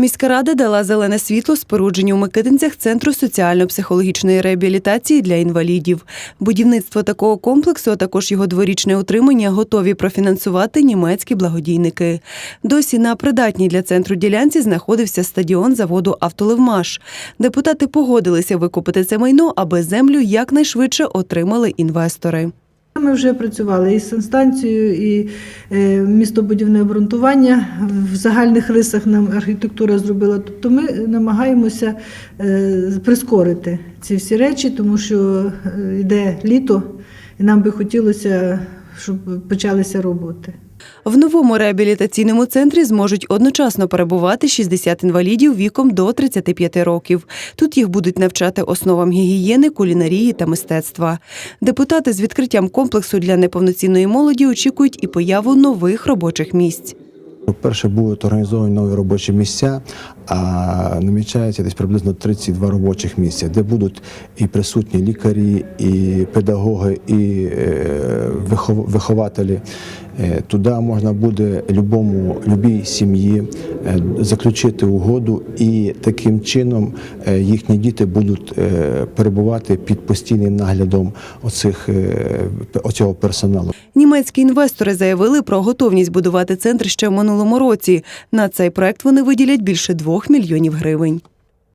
Міська рада дала зелене світло спорудженню в Микитинцях центру соціально-психологічної реабілітації для інвалідів. Будівництво такого комплексу, а також його дворічне утримання готові профінансувати німецькі благодійники. Досі на придатній для центру ділянці знаходився стадіон заводу Автолевмаш. Депутати погодилися викупити це майно, аби землю якнайшвидше отримали інвестори. Ми вже працювали і з санстанцією, і е, містобудівне обґрунтування в загальних рисах нам архітектура зробила. Тобто ми намагаємося е, прискорити ці всі речі, тому що е, йде літо, і нам би хотілося, щоб почалися роботи. В новому реабілітаційному центрі зможуть одночасно перебувати 60 інвалідів віком до 35 років. Тут їх будуть навчати основам гігієни, кулінарії та мистецтва. Депутати з відкриттям комплексу для неповноцінної молоді очікують і появу нових робочих місць. Перше будуть організовані нові робочі місця, а намічається десь приблизно 32 робочих місця, де будуть і присутні лікарі, і педагоги, і е, вихователі. Е, Туди можна буде любому любій сім'ї е, заключити угоду, і таким чином е, їхні діти будуть перебувати під постійним наглядом оцих, оцього персоналу. Німецькі інвестори заявили про готовність будувати центр ще в минулому році. На цей проект вони виділять більше двох мільйонів гривень.